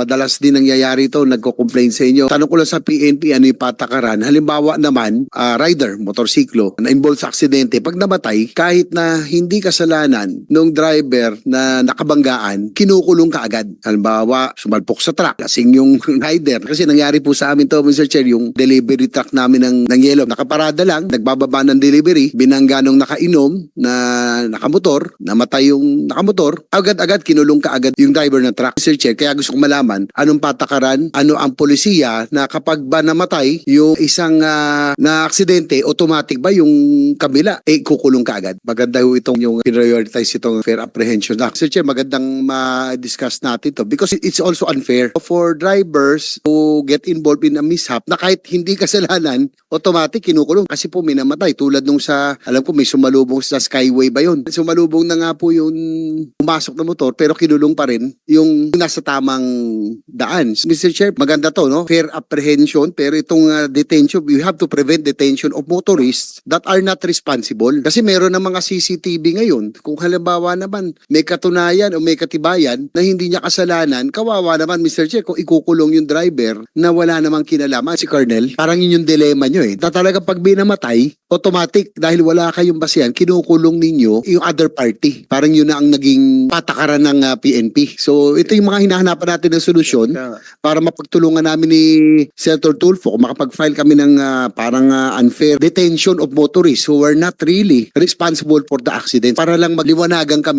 madalas din nangyayari ito, nagko-complain sa inyo. Tanong ko lang sa PNP, ano yung patakaran? Halimbawa naman, ah, rider, motorsiklo, na involved sa aksidente, pag namatay, kahit na hindi kasalanan nung driver na nakabanggaan, kinukulong ka agad. Halimbawa, sumalpok sa truck, lasing yung rider. Kasi nangyari po sa amin to, Mr. Chair, yung delivery truck namin ng, ng yellow. Nakaparada lang, nagbababa ng delivery, binangga nung nakainom na nakamotor, namatay yung nakamotor, agad-agad kinulong ka agad yung driver ng truck. Mr. Chair, kaya gusto kong malaman, anong patakaran, ano ang polisiya na kapag ba namatay yung isang ah, na aksidente, automatic ba yung kabila, eh kukulong ka agad. Maganda ho itong yung prioritize itong Fair Apprehension Act. Mr. Chair, magandang ma-discuss natin to because it's also unfair for drivers who get involved in a mishap na kahit hindi kasalanan, automatic kinukulong kasi po may namatay. Tulad nung sa, alam ko may sumalubong sa Skyway ba yun? Sumalubong na nga po yung pumasok na motor pero kinulong pa rin yung nasa tamang daan. Mr. Chair, maganda to, no? Fair apprehension pero itong uh, detention, we have to prevent detention of motorists that are not responsible. Kasi meron ng mga CCTV ngayon. Kung halimbawa naman may katunayan o may katibayan na hindi niya kasalanan, kawawa naman Mr. Chair kung ikukulong yung driver na wala namang kinalaman. Si Colonel, parang yun yung dilema nyo eh. Na talaga pag binamatay, automatic dahil wala kayong basihan, kinukulong ninyo yung other party. Parang yun na ang naging patakaran ng ah, PNP. So ito yung mga hinahanapan natin ng solusyon para mapagtulungan namin ni Senator Tulfo kung makapag-file kami ng ah, parang ah, unfair detention of motorists who were not really responsible for the accident. Para lang magliwanagan kami